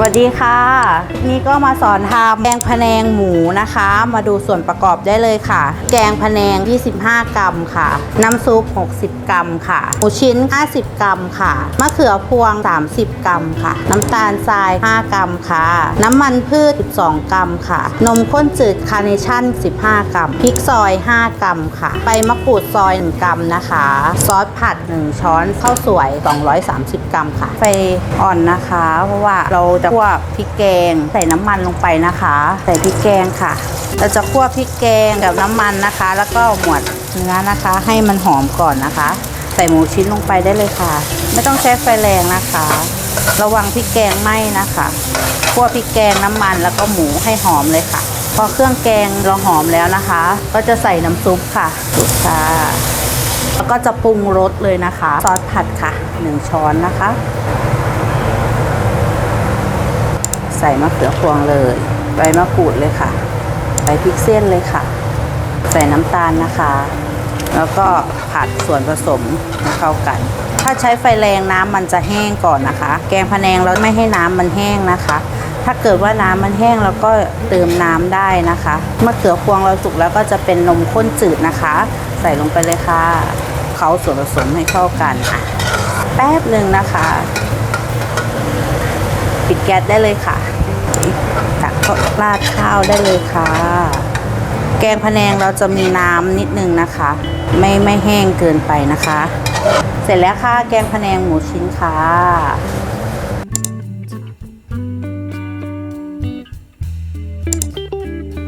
สวัสดีค่ะ นี่ก็มาสอนทำแกงพะแนงหมูนะคะ มาดูส่วนประกอบได้เลยค่ะ แกงพะแนง 25 กรัมค่ะ น้ำซุป 60 กรัมค่ะ หมูชิ้น 50 กรัมค่ะ มะเขือพวง 30 กรัมค่ะ น้ำตาลทราย 5 กรัมค่ะ น้ำมันพืช 12 กรัมค่ะ นมข้นจืดคาร์เนชั่น 15 กรัม พริกซอย 5 กรัมค่ะ ใบมะกรูดซอย 1 กรัมนะคะ ซอสผัด 1 ช้อน ข้าวสวย 230 กรัมค่ะ ไฟอ่อนนะคะ เพราะว่าเราจะคั่วพริกแกง ใส่น้ำมันลงไปนะคะ ใส่พริกแกงค่ะ เราจะคั่วพริกแกงกับน้ำมันนะคะ แล้วก็หมวดเนื้อนะคะ ให้มันหอมก่อนนะคะ ใส่หมูชิ้นลงไปได้เลยค่ะ ไม่ต้องใช้ไฟแรงนะคะ ระวังพริกแกงไหม้นะคะคั่วพริกแกงน้ำมันแล้วก็หมูให้หอมเลยค่ะ พอเครื่องแกงเราหอมแล้วนะคะ ก็จะใส่น้ำซุปค่ะซุปค่ะแล้วก็จะปรุงรสเลยนะคะ ซอสผัดค่ะ 1 ช้อนนะคะ ใส่มะเขือพวงเลย ใบมะกรูดเลยค่ะ ใส่พริกเส้นเลยค่ะ ใส่น้ำตาลนะคะ แล้วก็ผัดส่วนผสมให้เข้ากัน ถ้าใช้ไฟแรงน้ำมันจะแห้งก่อนนะคะ แกงพะแนงเราไม่ให้น้ำมันแห้งนะคะ ถ้าเกิดว่าน้ำมันแห้งเราก็เติมน้ำได้นะคะมะเขือพวงเราสุกแล้วก็จะเป็นนมข้นจืดนะคะ ใส่ลงไปเลยค่ะเขาส่วนผสมให้เข้ากันอะแป๊บหนึ่งนะคะ ปิดแก๊สได้เลยค่ะตักข้าวราดข้าวได้เลยค่ะ แกงพะแนงเราจะมีน้ำนิดนึงนะคะ ไม่ไม่แห้งเกินไปนะคะ เสร็จแล้วค่ะแกงพะแนงหมูชิ้นค่ะ